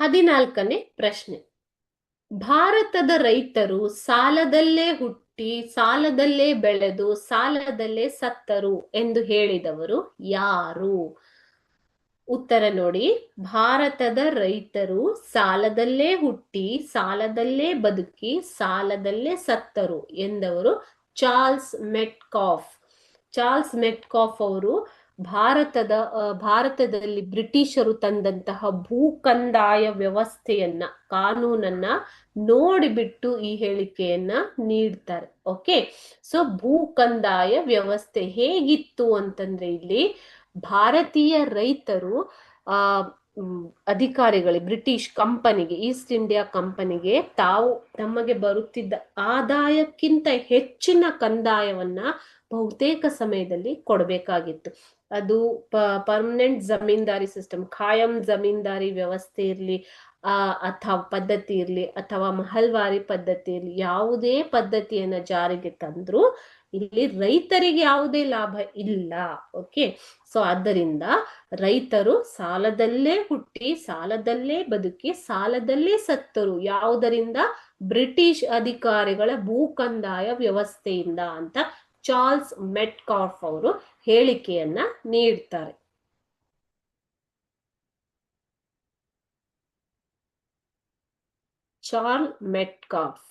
ಹದಿನಾಲ್ಕನೇ ಪ್ರಶ್ನೆ. ಭಾರತದ ರೈತರು ಸಾಲದಲ್ಲೇ ಹುಟ್ಟಿ, ಸಾಲದಲ್ಲೇ ಬೆಳೆದು, ಸಾಲದಲ್ಲೇ ಸತ್ತರು ಎಂದು ಹೇಳಿದವರು ಯಾರು? ಉತ್ತರ ನೋಡಿ. ಭಾರತದ ರೈತರು ಸಾಲದಲ್ಲೇ ಹುಟ್ಟಿ, ಸಾಲದಲ್ಲೇ ಬದುಕಿ, ಸಾಲದಲ್ಲೇ ಸತ್ತರು ಎಂದವರು ಚಾರ್ಲ್ಸ್ ಮೆಟ್ಕಾಫ್. ಚಾರ್ಲ್ಸ್ ಮೆಟ್ಕಾಫ್ ಅವರು ಭಾರತದ ಭಾರತದಲ್ಲಿ ಬ್ರಿಟಿಷರು ತಂದಂತಹ ಭೂಕಂದಾಯ ವ್ಯವಸ್ಥೆಯನ್ನ, ಕಾನೂನನ್ನ ನೋಡಿಬಿಟ್ಟು ಈ ಹೇಳಿಕೆಯನ್ನ ನೀಡ್ತಾರೆ. ಓಕೆ? ಸೊ, ಭೂಕಂದಾಯ ವ್ಯವಸ್ಥೆ ಹೇಗಿತ್ತು ಅಂತಂದ್ರೆ ಇಲ್ಲಿ ಭಾರತೀಯ ರೈತರು, ಆ ಅಧಿಕಾರಿಗಳಿಗೆ, ಬ್ರಿಟಿಷ್ ಕಂಪನಿಗೆ, ಈಸ್ಟ್ ಇಂಡಿಯಾ ಕಂಪನಿಗೆ ತಾವು ತಮಗೆ ಬರುತ್ತಿದ್ದ ಆದಾಯಕ್ಕಿಂತ ಹೆಚ್ಚಿನ ಕಂದಾಯವನ್ನ ಬಹುತೇಕ ಸಮಯದಲ್ಲಿ ಕೊಡಬೇಕಾಗಿತ್ತು. ಅದು ಪರ್ಮನೆಂಟ್ ಜಮೀನ್ದಾರಿ ಸಿಸ್ಟಮ್ ಖಾಯಂ ಜಮೀನ್ದಾರಿ ವ್ಯವಸ್ಥೆ ಇರಲಿ, ಆ, ಅಥವಾ ಪದ್ಧತಿ ಇರಲಿ, ಅಥವಾ ಮಹಲ್ವಾರಿ ಪದ್ಧತಿ ಇರಲಿ, ಯಾವುದೇ ಪದ್ಧತಿಯನ್ನ ಜಾರಿಗೆ ತಂದ್ರು ಇಲ್ಲಿ ರೈತರಿಗೆ ಯಾವುದೇ ಲಾಭ ಇಲ್ಲ ಓಕೆ ಸೊ ಆದ್ದರಿಂದ ರೈತರು ಸಾಲದಲ್ಲೇ ಹುಟ್ಟಿ, ಸಾಲದಲ್ಲೇ ಬದುಕಿ, ಸಾಲದಲ್ಲೇ ಸತ್ತರು, ಯಾವುದರಿಂದ? ಬ್ರಿಟಿಷ್ ಅಧಿಕಾರಿಗಳ ಭೂಕಂದಾಯ ವ್ಯವಸ್ಥೆಯಿಂದ ಅಂತ ಚಾರ್ಲ್ಸ್ ಮೆಟ್ಕಾರ್ಫ್ ಅವರು ಹೇಳಿಕೆಯನ್ನ ನೀಡ್ತಾರೆ. ಚಾರ್ಲ್ ಮೆಟ್ಕಾಫ್